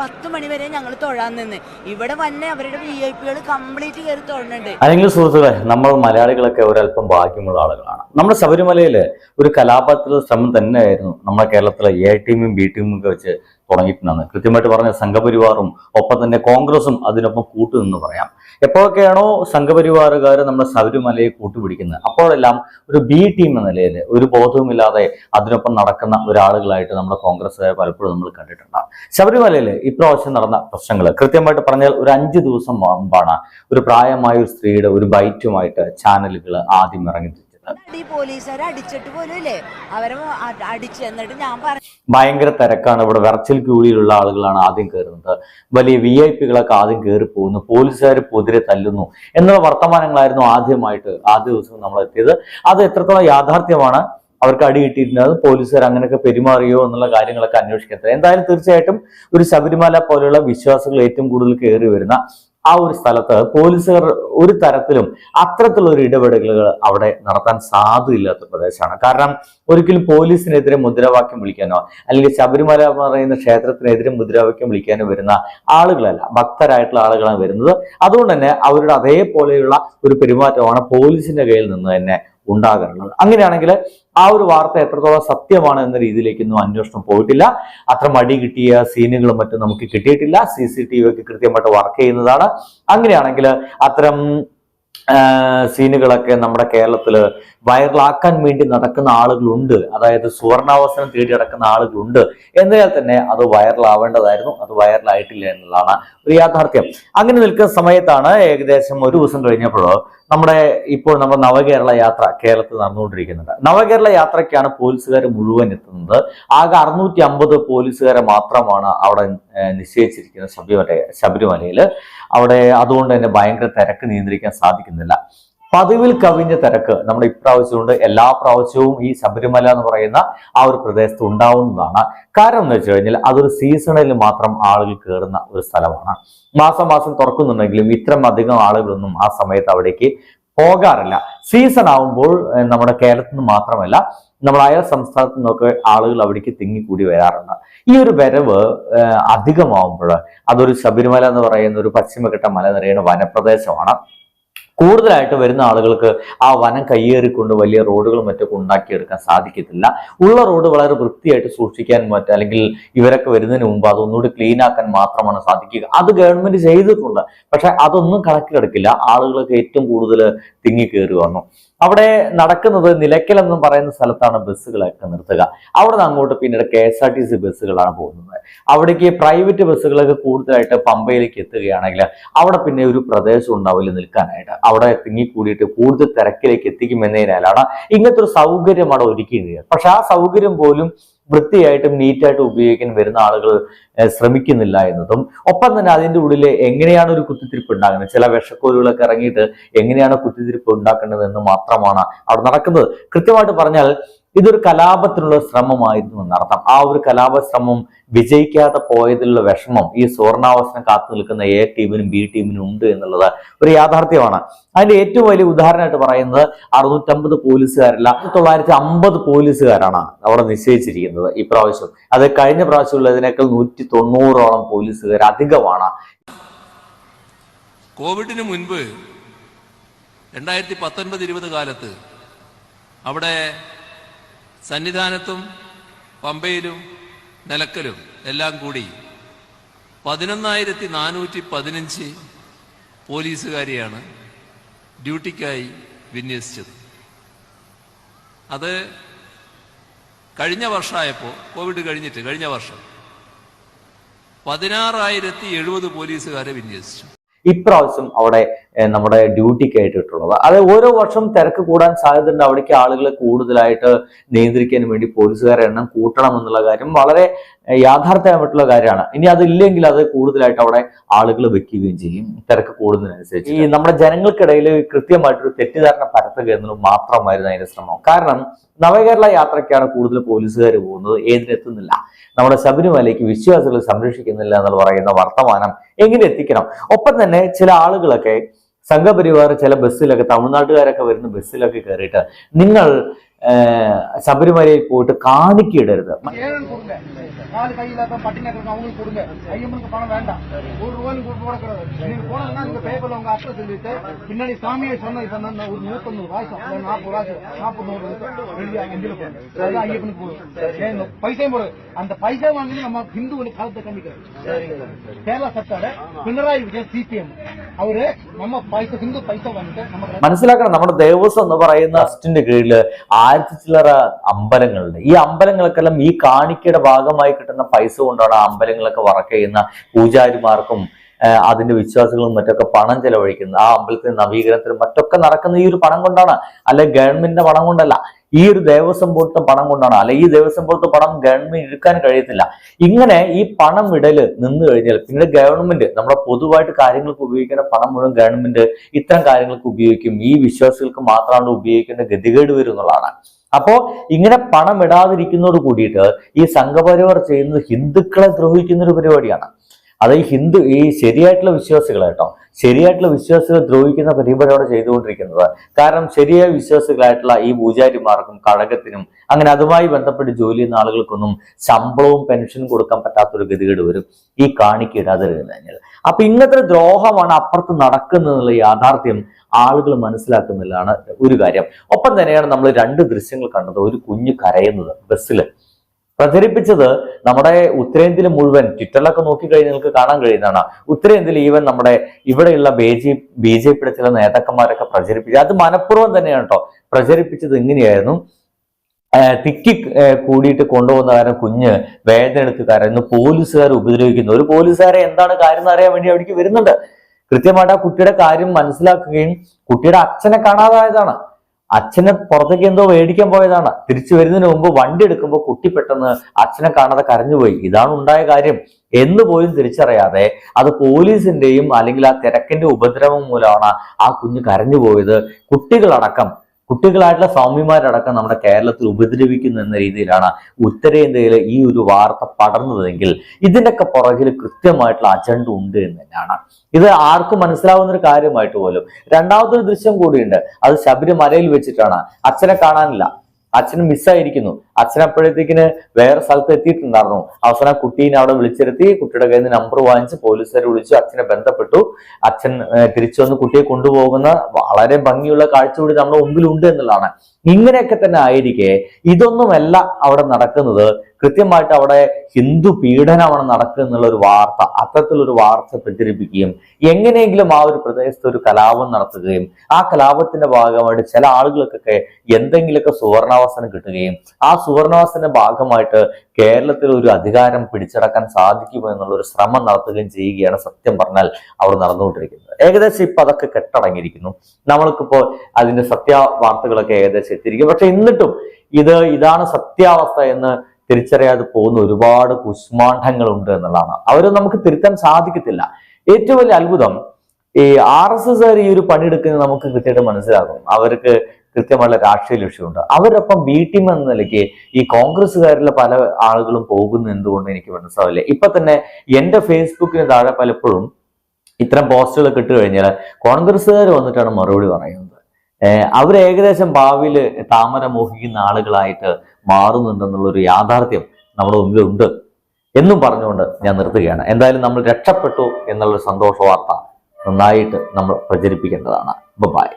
പത്ത് മണി വരെ ഞങ്ങൾ തൊഴാൻ നിന്ന്. ഇവിടെ വന്നെ അവരുടെ വി ഐ പികൾ കംപ്ലീറ്റ് കയറി തൊഴുന്നുണ്ട് അല്ലെങ്കിൽ സുഹൃത്തുക്കളെ നമ്മൾ മലയാളികളൊക്കെ ഒരല്പം ഭാഗ്യമുള്ള ആളുകളാണ്. നമ്മുടെ ശബരിമലയിലെ ഒരു കലാപത്തിൽ ശ്രമം തന്നെയായിരുന്നു നമ്മുടെ കേരളത്തിലെ എ ടീമും ബി ടീമും ഒക്കെ വെച്ച് തുടങ്ങിയിട്ടുണ്ടെന്ന്. കൃത്യമായിട്ട് പറഞ്ഞ സംഘപരിവാറും ഒപ്പം തന്നെ കോൺഗ്രസും അതിനൊപ്പം കൂട്ടുനിന്ന് പറയാം. എപ്പോഴൊക്കെയാണോ സംഘപരിവാറുകാർ നമ്മുടെ ശബരിമലയെ കൂട്ടുപിടിക്കുന്നത്? അപ്പോഴെല്ലാം ഒരു ബി ടീം എന്ന നിലയിൽ ഒരു ബോധവുമില്ലാതെ അതിനൊപ്പം നടക്കുന്ന ഒരാളുകളായിട്ട് നമ്മുടെ കോൺഗ്രസ്സുകാരെ പലപ്പോഴും നമ്മൾ കണ്ടിട്ടുണ്ട് ശബരിമലയിൽ ഇപ്രാവശ്യം നടന്ന പ്രശ്നങ്ങൾ കൃത്യമായിട്ട് പറഞ്ഞാൽ ഒരു അഞ്ച് ദിവസം മുമ്പാണ് ഒരു പ്രായമായ ഒരു സ്ത്രീയുടെ ഒരു ബൈറ്റുമായിട്ട് ചാനലുകൾ ആദ്യം ഇറങ്ങി ഈ പോലീസുകാർ അടിച്ചിട്ട് പോലുമില്ലേ അവരെ അടിച്ചു എന്നിട്ട് ഞാൻ പറഞ്ഞു ഭയങ്കര തിരക്കാണ്. ഇവിടെ വിറച്ചിൽ ക്യൂളിയിലുള്ള ആളുകളാണ് ആദ്യം കയറുന്നത് വലിയ വി ഐ പികളൊക്കെ ആദ്യം കയറി പോകുന്നു. പോലീസുകാർ പൊതിരെ തല്ലുന്നു. എന്നുള്ള വർത്തമാനങ്ങളായിരുന്നു ആദ്യമായിട്ട് ആദ്യ ദിവസം നമ്മൾ എത്തിയത് അത് എത്രത്തോളം യാഥാർത്ഥ്യമാണ് അവർക്ക് അടി കിട്ടിയിരുന്നത്? പോലീസുകാർ അങ്ങനെയൊക്കെ പെരുമാറിയോ എന്നുള്ള കാര്യങ്ങളൊക്കെ അന്വേഷിക്കത്തില്ല എന്തായാലും തീർച്ചയായിട്ടും ഒരു ശബരിമല പോലെയുള്ള വിശ്വാസികൾ ഏറ്റവും കൂടുതൽ കയറി വരുന്ന ആ ഒരു സ്ഥലത്ത് പോലീസുകാർ ഒരു തരത്തിലും അത്തരത്തിലുള്ള ഒരു ഇടപെടലുകൾ അവിടെ നടത്താൻ സാധ്യതയില്ലാത്ത പ്രദേശമാണ്. കാരണം ഒരിക്കലും പോലീസിനെതിരെ മുദ്രാവാക്യം വിളിക്കാനോ അല്ലെങ്കിൽ ശബരിമല പറയുന്ന ക്ഷേത്രത്തിനെതിരെ മുദ്രാവാക്യം വിളിക്കാനോ വരുന്ന ആളുകളല്ല ഭക്തരായിട്ടുള്ള ആളുകളാണ് വരുന്നത്. അതുകൊണ്ട് തന്നെ അവരുടെ അതേപോലെയുള്ള ഒരു പെരുമാറ്റമാണ് പോലീസിന്റെ കയ്യിൽ നിന്ന് തന്നെ ഉണ്ടാകാറുള്ളത് അങ്ങനെയാണെങ്കിൽ ആ ഒരു വാർത്ത എത്രത്തോളം സത്യമാണ് എന്ന രീതിയിലേക്കൊന്നും അന്വേഷണം പോയിട്ടില്ല. അത്ര മടി കിട്ടിയ സീനുകളും മറ്റും നമുക്ക് കിട്ടിയിട്ടില്ല. സി സി ടി വി ഒക്കെ കൃത്യമായിട്ട് വർക്ക് ചെയ്യുന്നതാണ്. അങ്ങനെയാണെങ്കിൽ അത്തരം സീനുകളൊക്കെ നമ്മുടെ കേരളത്തിൽ വൈറലാക്കാൻ വേണ്ടി നടക്കുന്ന ആളുകളുണ്ട്. അതായത് സുവർണാവസരം തേടി നടക്കുന്ന ആളുകളുണ്ട്. എന്നാൽ തന്നെ അത് വൈറലാവേണ്ടതായിരുന്നു. അത് വൈറലായിട്ടില്ല എന്നുള്ളതാണ് ഒരു യാഥാർത്ഥ്യം. അങ്ങനെ നിൽക്കുന്ന സമയത്താണ് ഏകദേശം ഒരു ദിവസം കഴിഞ്ഞപ്പോഴോ നമ്മുടെ ഇപ്പോൾ നമ്മുടെ നവകേരള യാത്ര കേരളത്തിൽ നടന്നുകൊണ്ടിരിക്കുന്നുണ്ട്. നവകേരള യാത്രയ്ക്കാണ് പോലീസുകാർ മുഴുവൻ എത്തുന്നത്. ആകെ അറുന്നൂറ്റി അമ്പത് പോലീസുകാരെ മാത്രമാണ് അവിടെ നിശ്ചയിച്ചിരിക്കുന്നത് ശബരിമല ശബരിമലയിൽ. അവിടെ അതുകൊണ്ട് തന്നെ ഭയങ്കര തിരക്ക് നിയന്ത്രിക്കാൻ സാധിക്കുന്നില്ല. പതിവിൽ കവിഞ്ഞ തിരക്ക് നമ്മുടെ ഇപ്രാവശ്യമുണ്ട്. എല്ലാ പ്രാവശ്യവും ഈ ശബരിമല എന്ന് പറയുന്ന ആ ഒരു പ്രദേശത്ത് ഉണ്ടാവുന്നതാണ്. കാരണം എന്ന് വെച്ച് കഴിഞ്ഞാൽ അതൊരു സീസണിൽ മാത്രം ആളുകൾ കയറുന്ന ഒരു സ്ഥലമാണ്. മാസം മാസം തുറക്കുന്നുണ്ടെങ്കിലും ഇത്രയും അധികം ആളുകളൊന്നും ആ സമയത്ത് അവിടേക്ക് പോകാറില്ല. സീസൺ ആവുമ്പോൾ നമ്മുടെ കേരളത്തിൽ നിന്ന് മാത്രമല്ല നമ്മുടെ അയൽ സംസ്ഥാനത്തു നിന്നൊക്കെ ആളുകൾ അവിടേക്ക് തിങ്ങിക്കൂടി വരാറുണ്ട്. ഈ ഒരു വരവ് അധികമാവുമ്പോൾ അതൊരു ശബരിമല എന്ന് പറയുന്ന ഒരു പശ്ചിമഘട്ട മലനിരയുടെ വനപ്രദേശമാണ്. കൂടുതലായിട്ട് വരുന്ന ആളുകൾക്ക് ആ വനം കയ്യേറിക്കൊണ്ട് വലിയ റോഡുകളും മറ്റൊക്കെ ഉണ്ടാക്കിയെടുക്കാൻ സാധിക്കത്തില്ല. ഉള്ള റോഡ് വളരെ വൃത്തിയായിട്ട് സൂക്ഷിക്കാൻ മറ്റും അല്ലെങ്കിൽ ഇവരൊക്കെ വരുന്നതിന് മുമ്പ് അതൊന്നുകൂടി ക്ലീൻ ആക്കാൻ മാത്രമാണ് സാധിക്കുക. അത് ഗവൺമെന്റ് ചെയ്തിട്ടുണ്ട്. പക്ഷെ അതൊന്നും കണക്കിലെടുക്കില്ല. ആളുകളൊക്കെ ഏറ്റവും കൂടുതൽ തിങ്ങി കയറി വന്നു. അവിടെ നടക്കുന്നത് നിലയ്ക്കൽ പറയുന്ന സ്ഥലത്താണ് ബസ്സുകളൊക്കെ നിർത്തുക. അവിടെ നിന്ന് അങ്ങോട്ട് പിന്നീട് K S R T C ബസ്സുകളാണ് പോകുന്നത്. അവിടേക്ക് പ്രൈവറ്റ് ബസ്സുകളൊക്കെ കൂടുതലായിട്ട് പമ്പയിലേക്ക് എത്തുകയാണെങ്കിൽ അവിടെ പിന്നെ ഒരു പ്രദേശം ഉണ്ടാവില്ല നിൽക്കാനായിട്ട്. അവിടെ തിങ്ങിക്കൂടിയിട്ട് കൂടുതൽ തിരക്കിലേക്ക് എത്തിക്കുമെന്നതിനാലാണ് ഇങ്ങനത്തെ ഒരു സൗകര്യം അവിടെ ഒരുക്കിയത്. പക്ഷെ ആ സൗകര്യം പോലും വൃത്തിയായിട്ടും നീറ്റായിട്ടും ഉപയോഗിക്കാൻ വരുന്ന ആളുകൾ ശ്രമിക്കുന്നില്ല എന്നതും. ഒപ്പം തന്നെ അതിന്റെ ഉള്ളിൽ എങ്ങനെയാണ് ഒരു കുത്തിത്തിരിപ്പ് ഉണ്ടാകുന്നത്? ചില വിഷക്കോലുകളൊക്കെ ഇറങ്ങിയിട്ട് എങ്ങനെയാണ് കുത്തിത്തിരിപ്പ് ഉണ്ടാക്കേണ്ടത് എന്ന് മാത്രമാണ് അവിടെ നടക്കുന്നത്. കൃത്യമായിട്ട് പറഞ്ഞാൽ ഇതൊരു കലാപത്തിനുള്ള ശ്രമമായിരുന്നു എന്നർത്ഥം. ആ ഒരു കലാപ ശ്രമം വിജയിക്കാതെ പോയതിലുള്ള വിഷമം ഈ സുവർണാവസരം കാത്തു നിൽക്കുന്ന എ ടീമിനും ബി ടീമിനും ഉണ്ട് എന്നുള്ളത് ഒരു യാഥാർത്ഥ്യമാണ്. അതിന്റെ ഏറ്റവും വലിയ ഉദാഹരണമായിട്ട് പറയുന്നത് അറുന്നൂറ്റമ്പത് പോലീസുകാരല്ല തൊള്ളായിരത്തി അമ്പത് പോലീസുകാരാണ് അവിടെ നിശ്ചയിച്ചിരിക്കുന്നത് ഈ പ്രാവശ്യം അത് കഴിഞ്ഞ പ്രാവശ്യമുള്ളതിനേക്കാൾ നൂറ്റി തൊണ്ണൂറോളം പോലീസുകാർ അധികമാണ്. കോവിഡിന് മുൻപ് രണ്ടായിരത്തി പത്തൊൻപത് ഇരുപത് കാലത്ത് അവിടെ സന്നിധാനത്തും പമ്പയിലും നിലക്കലും എല്ലാം കൂടി പതിനൊന്നായിരത്തി നാനൂറ്റി പതിനഞ്ച് പോലീസുകാരെയാണ് ഡ്യൂട്ടിക്കായി വിന്യസിച്ചത്. അത് കഴിഞ്ഞ വർഷമായപ്പോൾ കോവിഡ് കഴിഞ്ഞിട്ട് കഴിഞ്ഞ വർഷം പതിനാറായിരത്തി എഴുപത് പോലീസുകാരെ വിന്യസിച്ചു. ഇപ്രാവശ്യം അവിടെ നമ്മുടെ ഡ്യൂട്ടിക്ക് ആയിട്ട് ഇട്ടുള്ളത് അത് ഓരോ വർഷം തിരക്ക് കൂടാൻ സാധ്യതയുണ്ട്. അവിടേക്ക് ആളുകളെ കൂടുതലായിട്ട് നിയന്ത്രിക്കാൻ വേണ്ടി പോലീസുകാരെ എണ്ണം കൂട്ടണം എന്നുള്ള കാര്യം വളരെ യാഥാർത്ഥ്യമായിട്ടുള്ള കാര്യമാണ്. ഇനി അതില്ലെങ്കിൽ അത് കൂടുതലായിട്ട് അവിടെ ആളുകൾ വെക്കുകയും ചെയ്യും. തിരക്ക് കൂടുന്നതിനനുസരിച്ച്. ഈ നമ്മുടെ ജനങ്ങൾക്കിടയിൽ കൃത്യമായിട്ടൊരു തെറ്റിദ്ധാരണ പരത്തുക എന്നുള്ളത് മാത്രമായിരുന്നു അതിന്റെ ശ്രമം. കാരണം നവകേരള യാത്രയ്ക്കാണ് കൂടുതൽ പോലീസുകാർ പോകുന്നത്. ഏതിനെത്തുന്നില്ല. നമ്മുടെ ശബരിമലയ്ക്ക് വിശ്വാസികളെ സംരക്ഷിക്കുന്നില്ല എന്ന് പറയുന്ന വർത്തമാനം എങ്ങനെ എത്തിക്കണം? ഒപ്പം തന്നെ ചില ആളുകളൊക്കെ സംഘപരിവാർ ചില ബസ്സിലൊക്കെ തമിഴ്നാട്ടുകാരൊക്കെ വരുന്ന ബസ്സിലൊക്കെ കയറിയിട്ട് നിങ്ങൾ ഏഹ്, ശബരിമലയിൽ പോയിട്ട് കാണിക്കയിടരുത് ஏழு கொடுங்க காலு கை இல்லாத பட்டினி இருக்கிறவங்க அவங்களுக்கு கொடுங்க ஐயம்மனுக்கு பணம் வேண்டாம் ஒரு ரூபாயும் கொடுக்க கூடாது நீங்க போனீங்கன்னா நீங்க பேப்பர்ல உங்க அட்ரஸ் சொல்லிட்டு பின்னாடி சாமியை சொன்ன இப்ப அந்த ஒரு நூத்தொன்பது வாய்ஸும் இல்ல நாற்பது வாய்ஸ் நாற்பது நூறு எழுதி அஞ்சில் போடுங்க அதான் ஐயப்பனுக்கு போடும் ஏன் பைசையும் போடு அந்த பைசா வாங்கி நம்ம ஹிந்து காலத்தை கண்டிக்கிறோம் Kerala சர்க்காரு Pinarayi Vijayan C P M അവര് നമ്മ പൈസ ഹിന്ദു പൈസ വാങ്ങിട്ട് നമ്മുടെ മനസ്സിലാക്കണം നമ്മുടെ ദേവസ്വം എന്ന് പറയുന്ന ട്രസ്റ്റിന്റെ കീഴിൽ ആയിരത്തി ചില്ലറ അമ്പലങ്ങളുണ്ട് ഈ അമ്പലങ്ങൾക്കെല്ലാം ഈ കാണിക്കയുടെ ഭാഗമായി കിട്ടുന്ന പൈസ കൊണ്ടാണ് അമ്പലങ്ങളൊക്കെ വർക്ക് ചെയ്യുന്ന പൂജാരിമാർക്കും അതിന്റെ വിശ്വാസികളും മറ്റൊക്കെ പണം ചെലവഴിക്കുന്നത്. ആ അമ്പലത്തിന്റെ നവീകരണത്തിനും മറ്റൊക്കെ നടക്കുന്ന ഈ ഒരു പണം കൊണ്ടാണ്. അല്ലെ ഗവൺമെന്റിന്റെ പണം കൊണ്ടല്ല. ഈ ഒരു ദേവസ്വം ബോർഡിന്റെ പണം കൊണ്ടാണ്? അല്ലെ ഈ ദേവസ്വം ബോർഡിന്റെ പണം ഗവൺമെന്റ് എടുക്കാൻ കഴിയത്തില്ല. ഇങ്ങനെ ഈ പണം വിടൽ നിന്ന് കഴിഞ്ഞാൽ പിന്നീട് ഗവൺമെന്റ് നമ്മുടെ പൊതുവായിട്ട് കാര്യങ്ങൾക്ക് ഉപയോഗിക്കുന്ന പണം മുഴുവൻ ഗവൺമെന്റ് ഇത്തരം കാര്യങ്ങൾക്ക് ഉപയോഗിക്കും. ഈ വിശ്വാസികൾക്ക് മാത്രമാണ് ഉപയോഗിക്കേണ്ട ഗതികേട് വരും എന്നുള്ളതാണ്. അപ്പോ ഇങ്ങനെ പണം ഇടാതിരിക്കുന്നതോട് കൂടിയിട്ട് ഈ സംഘപരിവാർ ചെയ്യുന്നത് ഹിന്ദുക്കളെ ദ്രോഹിക്കുന്ന ഒരു പരിപാടിയാണ്. അത് ഈ ഹിന്ദു ഈ ശരിയായിട്ടുള്ള വിശ്വാസികൾ കേട്ടോ. ശരിയായിട്ടുള്ള വിശ്വാസികൾ ദ്രോഹിക്കുന്ന പരിപാടിയാണ് ചെയ്തുകൊണ്ടിരിക്കുന്നത്. കാരണം ശരിയായ വിശ്വാസികളായിട്ടുള്ള ഈ പൂജാരിമാർക്കും കഴകത്തിനും അങ്ങനെ അതുമായി ബന്ധപ്പെട്ട് ജോലി ചെയ്യുന്ന ആളുകൾക്കൊന്നും ശമ്പളവും പെൻഷനും കൊടുക്കാൻ പറ്റാത്തൊരു ഗതികേട് വരും. ഈ കാണിക്ക് ഇടാതിരുന്നു കഴിഞ്ഞാൽ അപ്പൊ ഇങ്ങനത്തെ ദ്രോഹമാണ് അപ്പുറത്ത് നടക്കുന്നതെന്നുള്ള യാഥാർത്ഥ്യം ആളുകൾ മനസ്സിലാക്കുന്നില്ലാണ് ഒരു കാര്യം. ഒപ്പം തന്നെയാണ് നമ്മൾ രണ്ട് ദൃശ്യങ്ങൾ കണ്ടത്. ഒരു കുഞ്ഞ് കരയുന്നത് ബസ്സിൽ പ്രചരിപ്പിച്ചത് നമ്മുടെ ഉത്തരേന്ത്യയിൽ മുഴുവൻ ട്വിറ്ററിലൊക്കെ നോക്കിക്കഴിഞ്ഞാൽ നിങ്ങൾക്ക് കാണാൻ കഴിയുന്നതാണ്. ഉത്തരേന്ത്യയിൽ ഈവൻ നമ്മുടെ ഇവിടെയുള്ള ബി ജെ ബി ജെ പിയുടെ ചില നേതാക്കന്മാരൊക്കെ പ്രചരിപ്പിച്ചു. അത് മനഃപൂർവം തന്നെയാണ് കേട്ടോ പ്രചരിപ്പിച്ചത് ഇങ്ങനെയായിരുന്നു. തിക്കി കൂടിയിട്ട് കൊണ്ടുപോകുന്ന കാരണം കുഞ്ഞ് വേദന എടുത്ത് കരഞ്ഞു പോലീസുകാർ ഉപദ്രവിക്കുന്നു. ഒരു പോലീസുകാരെ എന്താണ് കാര്യം എന്ന് അറിയാൻ വേണ്ടി അവിടേക്ക് വരുന്നുണ്ട്. കൃത്യമായിട്ട് ആ കുട്ടിയുടെ കാര്യം മനസ്സിലാക്കുകയും കുട്ടിയുടെ അച്ഛനെ കാണാതായതാണ്. അച്ഛനെ പുറത്തേക്ക് എന്തോ മേടിക്കാൻ പോയതാണ്. തിരിച്ചു വരുന്നതിന് മുമ്പ് വണ്ടി എടുക്കുമ്പോൾ കുട്ടി പെട്ടെന്ന് അച്ഛനെ കാണാതെ കരഞ്ഞുപോയി ഇതാണ് ഉണ്ടായ കാര്യം. എന്ന് പോലും തിരിച്ചറിയാതെ അത് പോലീസിന്റെയും അല്ലെങ്കിൽ ആ തിരക്കിന്റെ ഉപദ്രവം മൂലമാണ് ആ കുഞ്ഞ് കരഞ്ഞു പോയത്. കുട്ടികളടക്കം കുട്ടികളായിട്ടുള്ള സ്വാമിമാരടക്കം നമ്മുടെ കേരളത്തിൽ ഉപദ്രവിക്കുന്നു എന്ന രീതിയിലാണ് ഉത്തരേന്ത്യയിലെ ഈ ഒരു വാർത്ത പടർന്നതെങ്കിൽ ഇതിന്റെയൊക്കെ പുറകിൽ കൃത്യമായിട്ടുള്ള അജണ്ട ഉണ്ട് എന്ന് തന്നെയാണ്. ഇത് ആർക്കും മനസ്സിലാവുന്ന ഒരു കാര്യമായിട്ട് പോലും. രണ്ടാമതൊരു ദൃശ്യം കൂടിയുണ്ട്. അത് ശബരിമലയിൽ വെച്ചിട്ടാണ്. അച്ഛനെ കാണാനില്ല. അച്ഛൻ മിസ്സായിരിക്കുന്നു അച്ഛൻ അപ്പോഴത്തേക്കിന് വേറെ സ്ഥലത്ത് എത്തിയിട്ടുണ്ടായിരുന്നു. അവസാനം കുട്ടീനെ അവിടെ വിളിച്ചിരുത്തി കുട്ടിയുടെ കയ്യിൽ നിന്ന് നമ്പർ വാങ്ങിച്ച് പോലീസുകാർ വിളിച്ചു അച്ഛനെ ബന്ധപ്പെട്ടു. അച്ഛൻ തിരിച്ചു വന്ന് കുട്ടിയെ കൊണ്ടുപോകുന്ന വളരെ ഭംഗിയുള്ള കാഴ്ച കൂടി നമ്മുടെ മുമ്പിലുണ്ട് എന്നുള്ളതാണ്. ഇങ്ങനെയൊക്കെ തന്നെ ആയിരിക്കെ ഇതൊന്നുമല്ല അവിടെ നടക്കുന്നത്. കൃത്യമായിട്ട് അവിടെ ഹിന്ദു പീഡനമാണ് നടക്കുക എന്നുള്ള ഒരു വാർത്ത അത്തരത്തിലൊരു വാർത്ത പ്രചരിപ്പിക്കുകയും എങ്ങനെയെങ്കിലും ആ ഒരു പ്രദേശത്ത് ഒരു കലാപം നടത്തുകയും ആ കലാപത്തിന്റെ ഭാഗമായിട്ട് ചില ആളുകൾക്കൊക്കെ എന്തെങ്കിലുമൊക്കെ സുവർണാവസരം കിട്ടുകയും ആ സുവർണാവസന്റെ ഭാഗമായിട്ട് കേരളത്തിൽ ഒരു അധികാരം പിടിച്ചടക്കാൻ സാധിക്കുമോ എന്നുള്ള ഒരു ശ്രമം നടത്തുകയും ചെയ്യുകയാണ് സത്യം പറഞ്ഞാൽ അവർ നടന്നുകൊണ്ടിരിക്കുന്നത്. ഏകദേശം ഇപ്പൊ അതൊക്കെ കെട്ടടങ്ങിയിരിക്കുന്നു. നമ്മൾക്കിപ്പോൾ അതിന്റെ സത്യവാർത്തകളൊക്കെ ഏകദേശം എത്തിയിരിക്കും. പക്ഷെ എന്നിട്ടും ഇത് ഇതാണ് സത്യാവസ്ഥ എന്ന് തിരിച്ചറിയാതെ പോകുന്ന ഒരുപാട് കുഷ്മാണ്ഡങ്ങളുണ്ട് എന്നുള്ളതാണ്. അവരെ നമുക്ക് തിരുത്താൻ സാധിക്കത്തില്ല. ഏറ്റവും വലിയ അത്ഭുതം ഈ ആർ എസ് എസ് ഈ ഒരു പണിയെടുക്കുന്നത് നമുക്ക് കൃത്യമായിട്ട് മനസ്സിലാകും. അവർക്ക് കൃത്യമായുള്ള രാഷ്ട്രീയ ലക്ഷ്യമുണ്ട്. അവരൊപ്പം ബി ടീം എന്ന നിലയ്ക്ക് ഈ കോൺഗ്രസ്സുകാരിലെ പല ആളുകളും പോകുന്നു എന്തുകൊണ്ട് എനിക്ക് മനസ്സിലാവില്ല. ഇപ്പൊ തന്നെ എന്റെ ഫേസ്ബുക്കിന് താഴെ പലപ്പോഴും ഇത്തരം പോസ്റ്റുകൾ ഇട്ട് കഴിഞ്ഞാൽ കോൺഗ്രസ്സുകാർ വന്നിട്ടാണ് മറുപടി പറയുന്നത്. അവർ ഏകദേശം ഭാവിയിൽ താമര മോഹിക്കുന്ന ആളുകളായിട്ട് മാറുന്നുണ്ടെന്നുള്ളൊരു യാഥാർത്ഥ്യം നമ്മുടെ മുമ്പിലുണ്ട് എന്നും പറഞ്ഞുകൊണ്ട് ഞാൻ നിർത്തുകയാണ്. എന്തായാലും നമ്മൾ രക്ഷപ്പെട്ടു എന്നുള്ളൊരു സന്തോഷ വാർത്ത നന്നായിട്ട് നമ്മൾ പ്രചരിപ്പിക്കേണ്ടതാണ്. ബൈ